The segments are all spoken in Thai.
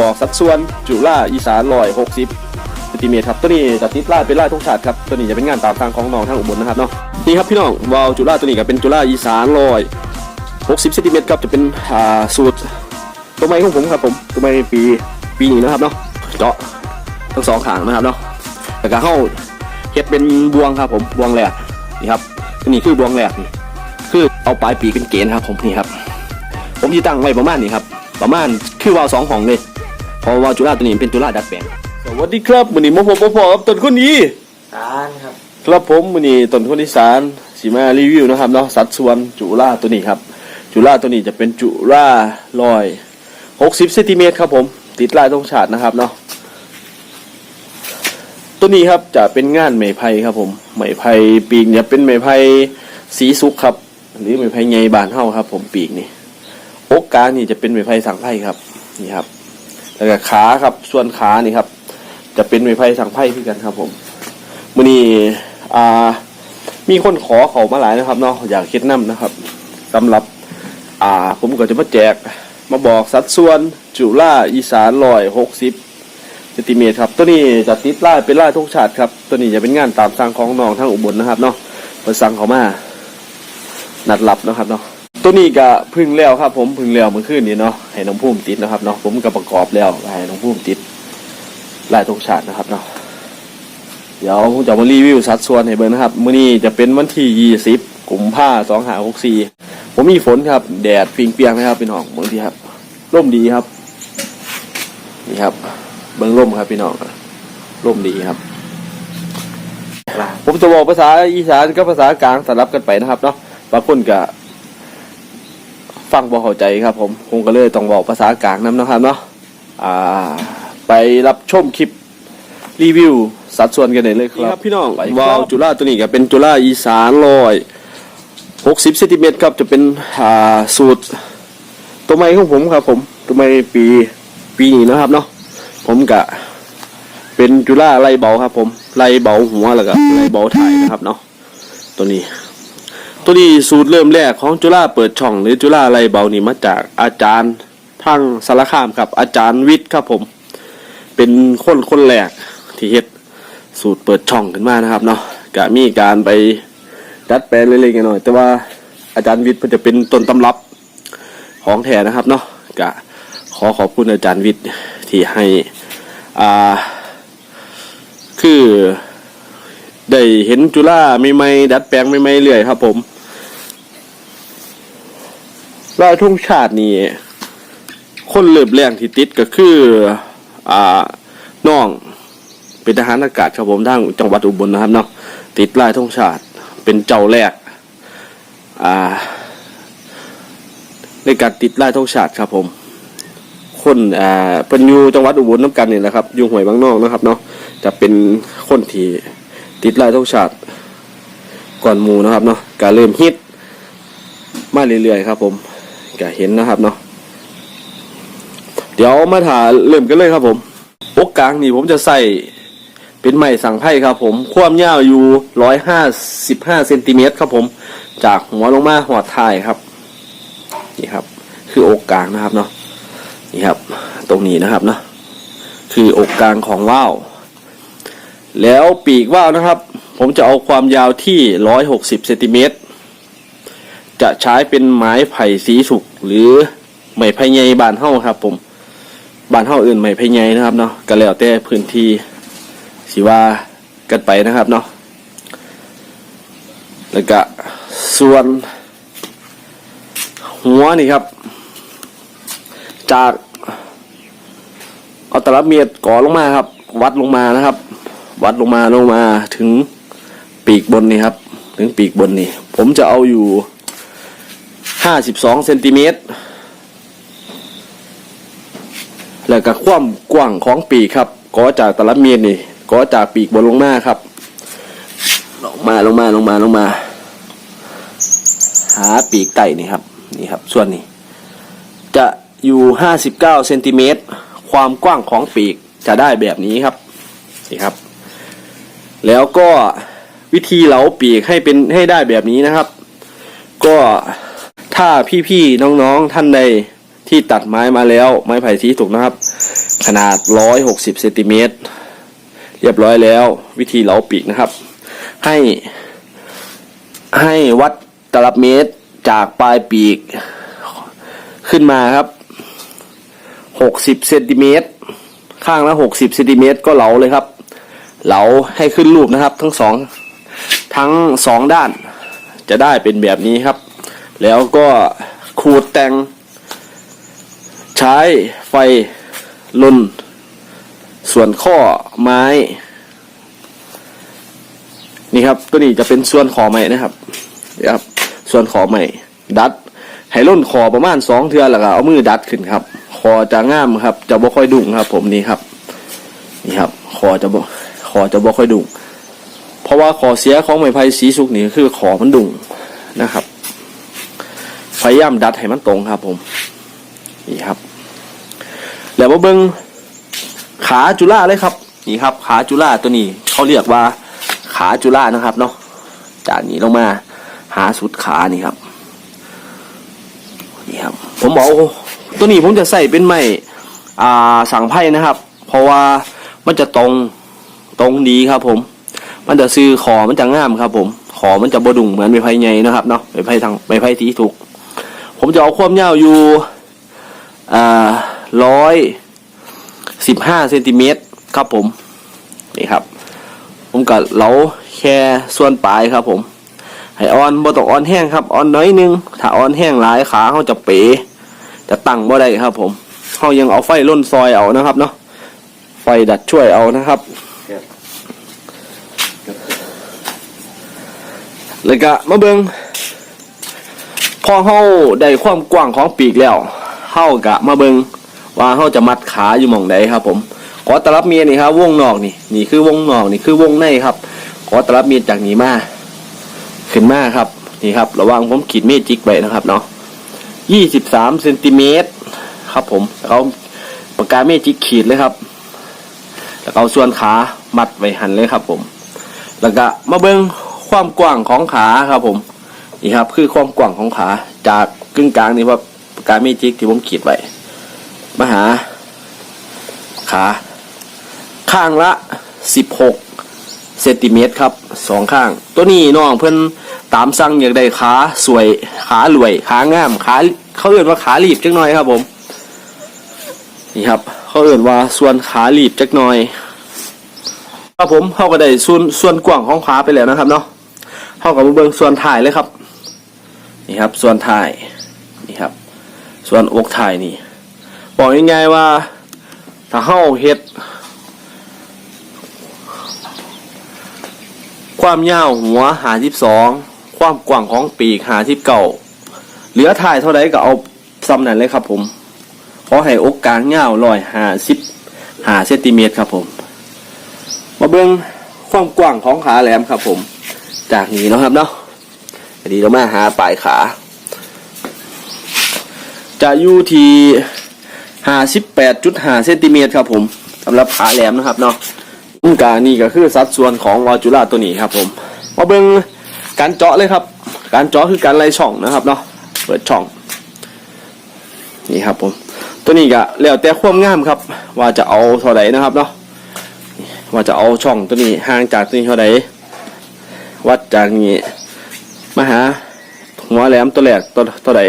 บอกสัดส่วนจุฬาอีสานลอยหกสิบซนติเมตรครับตัวนี้จะติดลาเป็นลายธงชาติครับตัวนี้จะเป็นงานตามทางของน้องทางอุบลนะครับเนาะนี่ครับพี่น้องวาวจุฬาตัวนี้ก็เป็นจุฬาอีสานลอยหกสิบเซนติเมตรครับจะเป็นอ่าสูตรตัวไม้ของผมครับผมตัวไม้ปีปีนี้นะครับเนาะเจาะทั้งสองขางนะครับเนาะแล้วก็เข้าเฮ็ดเป็นบวงครับผมบวงแหลกนี่ครับตัวนี้คือบวงแหลกคือเอาปลายปีเป็นเกณฑ์ครับผมนี่ครับผมจะตั้งไว้ประมาณนี้ครับประมาณคือวาวสองห้องเลย เพราะวาล์วจุฬาตัวนี้เป็นจุฬาดัดแปลงสวัสดีครับวันนี้มาพบมาพอกับต้นคนนี้สารครับครับผมวันนี้ต้นคนที่สารสีมารีวิวนะครับเนาะสัดส่วนจุฬาตัวนี้ครับ จุฬาตัวนี้จะเป็นจุฬาลอยหกสิบเซนติเมตรครับผม ติดลายตรงฉาดนะครับเนาะตัวนี้ครับจะเป็นงานไหมไผ่ครับผมไหมไผ่ปีกเนี่ยเป็นไหมไผ่สีสุกครับ หรือไหมไผ่ไงบานเฮาครับ ผมปีกนี่อกกลางนี่จะเป็นไม้ไผ่สังไผ่ครับนี่ครับ แล้วก็ขาครับ ส่วนขานี่ครับ จะเป็นไม้ไผ่สังไผ่ที่กันครับ ผมมื่อนี้อ่า มีคนขอเขามาหลายนะครับเนาะอยากคิดน้ำนะครับสำหรับ อ่า ผมก็จะมาแจก มาบอกสัดส่วน จุล่าอีสานลอยหกสิบเซนติเมตรครับ ตัวนี้จะติดล่าเป็นล่าทุกชาติครับ ตัวนี้จะเป็นงานตามสั่งของน้องทางอุบลนะครับเนาะเปิดสั่งเขามานัดรับนะครับเนาะ ตัวนี้ก็พึ่งแล้วครับ ผมพึ่งแล้วเมื่อคืนนี้เนาะให้น้องพุ่มติดนะครับเนาะผมก็ประกอบแล้วให้น้องพุ่มติดลายตรงฉาดนะครับเนาะเดี๋ยวผมจะมารีวิวสัดส่วนให้เบิ่งนะครับมื้อนี้จะเป็นวันที่ยี่สิบกุมภาสองหาหกสี่ผมมีฝนครับ แดดปิงเปียงนะครับพี่น้องบางทีครับร่มดีครับ นี่ครับ เบิ่งร่มครับพี่น้องร่มดีครับผมจะบอกภาษาอีสานกับภาษากลางสลับกันไปนะครับเนาะบางคนก็ ฟังบ่เข้าใจครับผมผมก็เลยต้องบอกภาษากลางน้ำนะครับเนาะอ่าไปรับชมคลิปรีวิวสัดส่วนกันได้เลยครับพี่น้องวาล์วจุฬาตัวนี้ก็เป็นจุฬาอีสานลอยหกสิบเซนติเมตรครับจะเป็นอ่าสูตร ตัวไม้ของผมครับ ผมตัวไม้ปีปีนี้นะครับเนาะผมกะเป็นจุฬาไล่เบาครับ ผมไล่เบาหัวแล้วก็ไล่เบาถ่ายนะครับเนาะตัวนี้ ตัวนี้สูตรเริ่มแรกของจุฬาเปิดช่องหรือจุฬาไรเบานี่มาจากอาจารย์ทางสารคามครับ อาจารย์วิทย์ครับผม เป็นคนคนแรกที่เฮ็ดสูตรเปิดช่องขึ้นมานะครับเนาะก็มีการไปดัดแปลงเล็กๆน้อยๆแต่ว่าอาจารย์วิทย์เพิ่นจะเป็นต้นตำรับของแท้นะครับเนาะก็ขอขอบคุณอาจารย์วิทย์ที่ให้อ่าคือได้เห็นจุฬาใหม่ๆดัดแปลงใหม่ๆเรื่อยครับผม ลายทุ่งชาตินี่คนเริ่มแรงที่ติดก็คืออ่าน้องเป็นทหารอากาศครับผมทางจังหวัดอุบลนะครับเนาะติดลายทุ่งชาติเป็นเจ้าแรกอ่าในการติดลายทุ่งชาติครับผม คนอ่าเป็นอยู่จังหวัดอุบลน้ำกันนี่แหละครับอยู่หวยบางนอกนะครับเนาะจะเป็นคนที่ติดลายทุกชาติก่อนหมูนะครับเนาะก็เริ่มฮิตมาเรื่อยๆครับผม ก็เห็นนะครับเนาะเดี๋ยวมาถ่าเริ่มกันเลยครับผมอกกลางนี่ผมจะใส่เป็นไม้สังไพ่ครับผม ความยาวอยู่ร้อยห้าสิบห้าเซนติเมตรครับผม จากหัวลงมาหัวท้ายครับ นี่ครับ คืออกกลางนะครับเนาะนี่ครับ ตรงนี้นะครับเนาะคืออกกลางของว่าวแล้วปีกว่าวนะครับ ผมจะเอาความยาวที่160เซนติเมตร จะใช้เป็นไม้ไผ่สีสุกหรือไม้ไผ่ใหญ่บานเฮ้าครับ ผมบานเฮ้าอื่นไม้ไผ่ใหญ่นะครับเนาะก็แล้วแต่พื้นที่สิว่ากันไปนะครับเนาะแล้วก็ส่วนหัวนี่ครับ จากเอาตลับเมียดก่อลงมาครับ วัดลงมานะครับ วัดลงมาลงมาถึงปีกบนนี่ครับ ถึงปีกบนนี่ ผมจะเอาอยู่ ห้าสิบสองเซนติเมตรแล้วก็ความกว้างของปีกครับก็จากตะลับเมียดนี่ก็จากปีกบนลงมาครับ ลงมาลงมาลงมาลงมา หาปีกไก่นี่ครับนี่ครับ ส่วนนี้ จะอยู่ห้าสิบเก้าเซนติเมตรความกว้างของปีกจะได้แบบนี้ครับนี่ครับ แล้วก็วิธีเหลาปีกให้เป็นให้ได้แบบนี้นะครับ ก็ ถ้าพี่ๆน้องๆท่านใดที่ตัดไม้มาแล้ว ไม้ไผ่สีถูกนะครับ ขนาด 160เซนติเมตรเรียบร้อยแล้ว วิธีเหลาปีกนะครับ ให้ให้วัดตลับเมตรจากปลายปีกขึ้นมาครับ 60เซนติเมตรข้างละ 60เซนติเมตรก็เหลาเลยครับ เหลาให้ขึ้นรูปนะครับ ทั้งสองทั้งสองด้านจะได้เป็นแบบนี้ครับ แล้วก็ขูดแต่ง ใช้ไฟลนส่วนข้อไม้ นี่ครับตัวนี้จะเป็นส่วนขอไม้นะครับนี่ครับ ส่วนขอไม้ดัดให้ล่นคอประมาณสองเทือนแล้วก็เอามือดัดขึ้นครับ คอจะง่ามครับ จะบ่ค่อยดุงครับ ผมนี่ครับ นี่ครับ คอจะบ่คอจะบ่ค่อยดุงเพราะว่าขอเสียของไม้ไผ่สีสุกนี่คือขอมันดุงนะครับ พยายามดัดให้มันตรงครับ ผมนี่ครับ แล้วมาเบิงขาจุฬาเลยครับ นี่ครับ ขาจุฬาตัวนี้ เขาเรียกว่า ขาจุฬานะครับ เนาะจากนี้ลงมา หาสุดขานี่ครับนี่ครับ ผมบอกตัวนี้ผมจะใส่เป็นไม้อ่าสังไพ่นะครับ เพราะว่ามันจะตรงตรงดีครับ ผม มันจะซื้อขอมันจะง่ามครับ ผมขอมันจะบดุงเหมือนไม้ไผ่ใหญ่นะครับเนาะไม้ไผ่ทางไม้ไผ่ที่ถูก จะเอาความยาวอยู่ร้อยสิบห้าเซนติเมตรครับผม นี่ครับ ผมก็เหลาแค่ส่วนปลายครับผม ให้อ่อนบ่ต้องอ่อนแห้งครับอ่อนน้อยนึง ถ้าอ่อนแห้งหลายขาเขาจะเป๋จะตั้งบ่ได้ครับ ผมเขายังเอาไฟล่นซอยเอานะครับเนาะไฟดัดช่วยเอานะครับ แล้วก็มาเบิง อเฮาได้ความกว้างของปีกแล้วเฮากะมาเบิงว่าเฮาจะมัดขาอยู่หม่องใดครับ ผม ขอตลับเมียนี่ครับวงนอกนี่นี่คือวงนอกนี่คือวงในครับ ขอตลับเมียจากนี้มาขึ้นมาครับนี่ครับ ระว่างผมขีดเมจิกไว้นะครับเนาะยี่สิบสามเซนติเมตรครับผมเอาปากกาเมจิกขีดเลยครับ แล้วเอาส่วนขามัดไว้หันเลยครับ ผม แล้วก็มาเบิ้งความกว้างของขาครับผม นี่ครับ คือความกว้างของขาจากกึ่งกลางนี่ครับปากาเมจิกที่ผมขีดไว้มาหา ขา ข้างละสิบหกเซนติเมตรครับสองข้าง ตัวนี้น้องเพิ่อนตามสั่งอยากได้ขาสวยขารวยขางามขาเขาเอื่นว่าขาหลีบจักหน่อยครับผม นี่ครับ เขาเอื่นว่าส่วนขาหลีบจักหน่อยครับผมเข้าก็ได้ส่วนส่วนกว้างของขาไปแล้วนะครับเนาะเข้ากับมาเบิ่งส่วนถ่ายเลยครับ นี่ครับ ส่วนถ่ายนี่ครับ ส่วนอกถ่ายนี่บอกง่ายๆว่า ถ้าเข้าเฮ็ด ความยาวหัวหาสิบสองความกว้างของปีกหาสิบเก่าเหลือถ่ายเท่าไรก็เอาซ้ำนั่นเลยครับผมขอให้อกกลางยาวลอยหาสิบหาเซนติเมตรครับผม มาเบิ้งความกว้างของขาแหลมครับผม จากนี้นะครับเนาะ อันนี้เรามาหาปลายขา จะอยู่ที่ห้าสิบแปดจุดห้าเซนติเมตรครับผมสำหรับขาแหลมนะครับเนาะอืมกานี่ก็คือสัดส่วนของวาจูล่าตัวนี้ครับผมมาเบิ่งการเจาะเลยครับ การเจาะคือการไล่ช่องนะครับเนาะเปิดช่อง นี่ครับผม ตัวนี้ก็แล้วแต่ความงามครับ ว่าจะเอาเท่าไหร่นะครับเนาะว่าจะเอาช่องตัวนี้ห่างจากตัวนี้เท่าไหร่วัดจากนี้ มาหาหัวแหลมตัวแรกตัวเท่าไหร่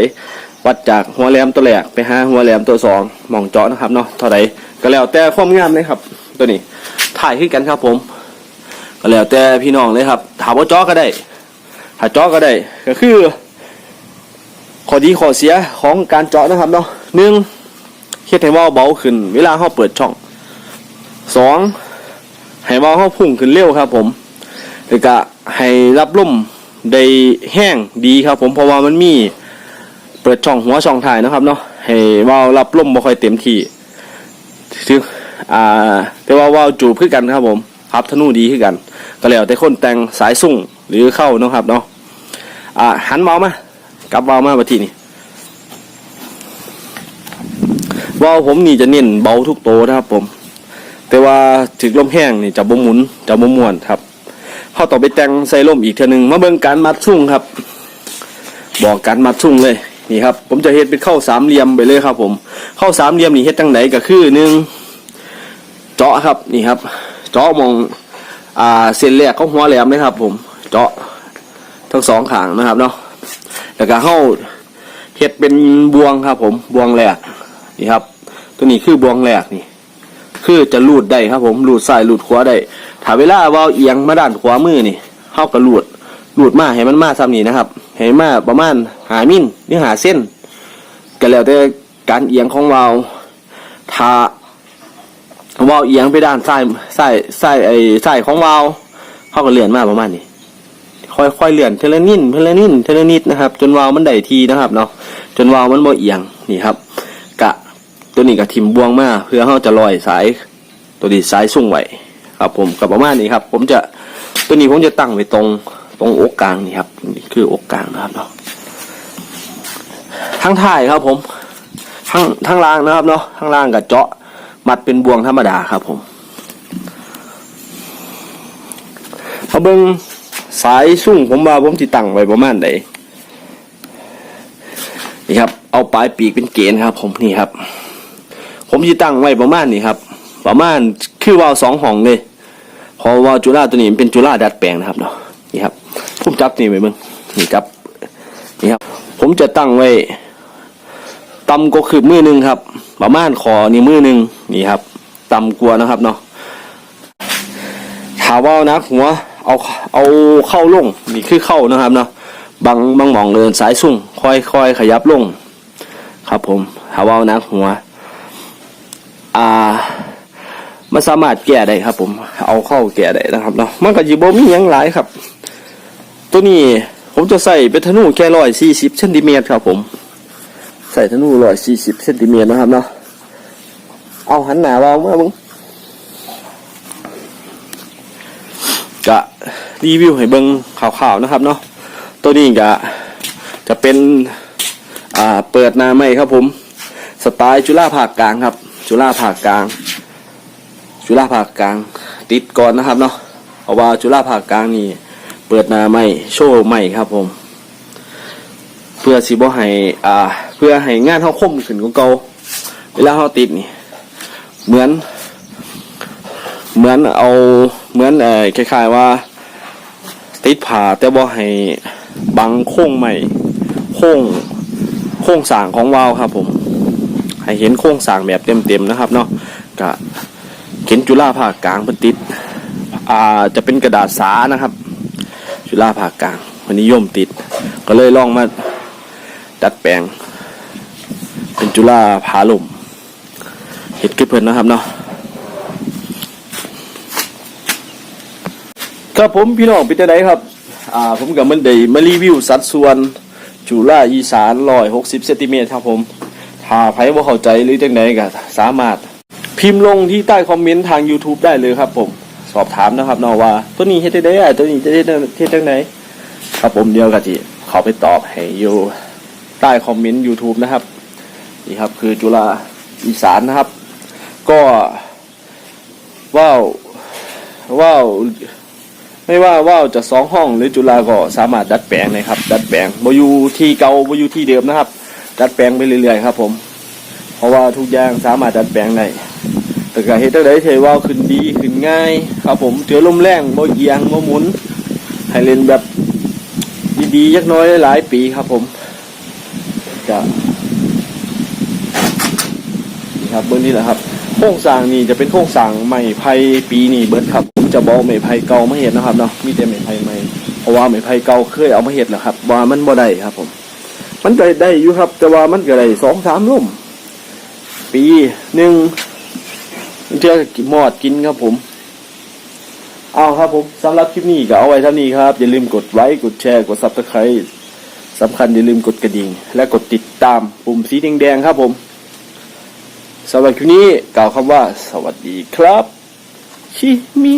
วัดจากหัวแหลมตัวแรกไปหาหัวแหลมตัวสองมองเจาะนะครับเนาะเท่าไหร่ก็แล้วแต่ความงามเลยครับ ตัวนี้ถ่ายขึ้นกันครับผม ก็แล้วแต่พี่น้องเลยครับ ถามว่าจ้อก็ได้ถ้าจ้อก็ได้ก็คือข้อดีข้อเสียของการเจาะนะครับเนาะหนึ่งเฮ็ดให้ว่าเบาขึ้น เวลาเขาเปิดช่องสองให้ว่าเขาพุ่งขึ้นเร็วครับ ผมแล้วก็ให้รับลม ได้แห้งดีครับ ผมเพราะว่ามันมีเปิดช่องหัวช่องถ่ายนะครับเนาะให้ว่ารับลมบ่ค่อยเต็มที่ถึงอ่าแต่ว่าว่าวจูบคือกันครับผมพับธนูดีคือกัน ก็แล้วแต่คนแต่งสายสุ่งหรือเข้านะครับเนาะอ่าหันเบามา กลับเบามาบัดทีนี้ว่าวผมนี่จะเน้นเบาทุกโตวนะครับผม แต่ว่าถึกลมแห้งนี่จะบ่หมุนจะบ่ม่วนครับ เขาต้อไปแต่งใส่ลมอีกเท่านึงมาเบิ่งการมัดสุ่งครับ บอกการมัดสุ่งเลยนี่ครับ ผมจะเฮ็ดเป็นเข้าสามเหลี่ยมไปเลยครับ ผม เข้าสามเหลี่ยมนี่เฮ็ดจังไหนก็คือหนึ่งเจาะครับนี่ครับ เจาะมองอ่าเส้นแรกเของหัวแหลมนะครับ ผม เจาะทั้งสองขางนะครับเนาะแล้วก็เข้าเฮ็ดเป็นบวงครับ ผมบวงแรกนี่ครับ ตัวนี้คือบวงแรกนี่ คือจะลูดได้ครับ ผมลูดซ้ายลูดขวาได้ ถ้าเวลาเว่าเอียงมาด้านขวามือนี่เข้ากับลูดลูดมาให้มันมาซ้ำนี่นะครับให้มาประมาณหามิลหรือหาเส้นก็แล้วแต่การเอียงของเวาวถ้าวาวเอียงไปด้านซ้ายซ้ายซ้ายไอ้ซ้ายของวาวเขาก็เลื่อนมาประมาณนี้ค่อยค่อยเลื่อนเทเลนินเทเลนินเทเลนิดนะครับ จนวาวมันได้ทีนะครับเนาะจนวาวมันบ่เอียงนี่ครับ กะตัวนี้กับทิมบวงมาเพื่อเขาจะลอยสาย ตัวนี้สายสุ่งไหว ครับผมกับประมาณนี้ครับ ผมจะตัวนี้ผมจะตั้งไว้ตรงตรงอกกลางนี่ครับนี่คืออกกลางนะครับเนาะทั้งท้ายครับผมทั้งทั้งล่างนะครับเนาะทั้งล่างกับเจาะมัดเป็นบวงธรรมดาครับผมมาเบิ้งสายสุ่งผมว่าผมติตั้งไว้ประมาณไหนนี่ครับ เอาปลายปีกเป็นเกณฑ์ครับ ผมนี่ครับ ผมจะตั้งไว้ประมาณนี้ครับ ประมาณคือวาวสองห้องเลย เพอวาล์วจุฬาตัวนี้เป็นจุฬาดัดแปลงนะครับเนาะนี่ครับผมจับนี่ไว้เบิ่งนี่จับนี่ครับ ผมจะตั้งไว้ต่ำก็คือมือหนึ่งครับ ประมาณคอนี่มือหนึ่งนี่ครับต่ำกลัวนะครับเนาะถาว่านะหัวเอาเอาเข้าลงนี่คือเข้านะครับเนาะบางบางหมองเดินสายสุ่งค่อยค่อยขยับลง ครับผมถาว่านะหัว อ่า มันสามารถแก้ได้ครับ ผม เอาเข้าแก้ได้นะครับเนาะมันก็จีบมีหยังหลายครับ ตัวนี้ผมจะใส่เป็นธนูแค่ร้อยสี่สิบเซนติเมตรครับผม ใส่ธนูร้อยสี่สิบเซนติเมตรนะครับเนาะเอาหันหน้าวางมาบึงกะรีวิวให้เบิ้งข่าวๆนะครับเนาะตัวนี้กะจะเป็นอ่าเปิดนาไม่ครับผม สไตล์จุฬาภาคกลางครับ จุฬาภาคกลาง จุฬาภาคกลางติดก่อนนะครับเนาะเพราะว่าจุฬาภาคกลางนี่เปิดนาไม่โชว์ใหม่ครับผม เพื่อสิบ่ให้อ่า เพื่อให้งานเขาคมขึ้นกว่าเก่าเวลาเขาติดนี่ เหมือน เหมือนเอาเหมือนเอ่อคล้ายๆว่า ติดผ่าแต่บ่ให้บังโค้งใหม่โค้งโค้งสางของวาวครับผม ให้เห็นโครงสางแบบเต็มๆนะครับเนาะก็เข็นจุฬาภาคกลางเพิ่นติดอ่าจะเป็นกระดาษสานะครับ จุฬาภาคกลางมันนิยมติด ก็เลยลองมาดัดแปลง เป็นจุฬาผาลมเห็ดคือเพิ่นนะครับเนาะครับผมพี่น้องเป็นจังไดครับอ่าผมกับมันได้มารีวิวสัดส่วนจุฬาอีสาน160เซนติเมตรครับผมถ้าใครว่าเข้าใจหรือจังไดก็สามารถ พิมพ์ลงที่ใต้คอมเมนต์ทาง YouTube ได้เลยครับ ผมสอบถามนะครับเนาะว่า ตัวนี้เฮ็ดได้ได้ตัวนี้จะเฮ็ดได้เฮ็ดจังไดครับผมเดียวกับที่เขาไปตอบให้อยู่ใต้คอมเมนต์ YouTube นะครับนี่ครับ คือจุฬาอีสานนะครับ ก็ว้าวว้าวไม่ว่าว่าวจะสองห้องหรือจุฬาก็สามารถดัดแปลงนะครับ ดัดแปลงบอยู่ที่เก่าบอยู่ที่เดิมนะครับ ดัดแปลงไปเรื่อยๆครับ ผม เพราะว่าทุกอย่างสามารถดัดแปลงได้ แต่ก็เฮ็ดได้เทว่าขึ้นดีขึ้นง่าย ครับผมเจอลมแรงบ่เอียงบ่หมุน ให้เล่นแบบดีๆยักน้อยหลายปีครับผมจะครับเบื้องนี้แหละครับโครงสร้างนี่จะเป็นโครงสร้างใหม่ไผ่ปีนี้เบิดครับผมจะบอกไม้ไผ่เก่ามาเห็ดนะครับเนาะมีแต่ไม้ไผ่ใหม่เพราะว่าไม้ไผ่เก่าเคยเอามาเห็ดแล้วครับว่ามันบ่ได้ครับผม มันก็ได้อยู่ครับ แต่ว่ามันก็ได้สองสามลุ่มปีหนึ่ง มันจะมอดกินครับผม เอาครับผมสำหรับคลิปนี้ก็เอาไว้เท่านี้ครับ อย่าลืมกดไลค์กดแชร์ กดซับสไครต์สำคัญอย่าลืมกดกระดิ่ง และกดติดตามปุ่มสีแดงๆครับผมสำหรับคลิปนี้กล่าวคำว่า สวัสดีครับชิมิ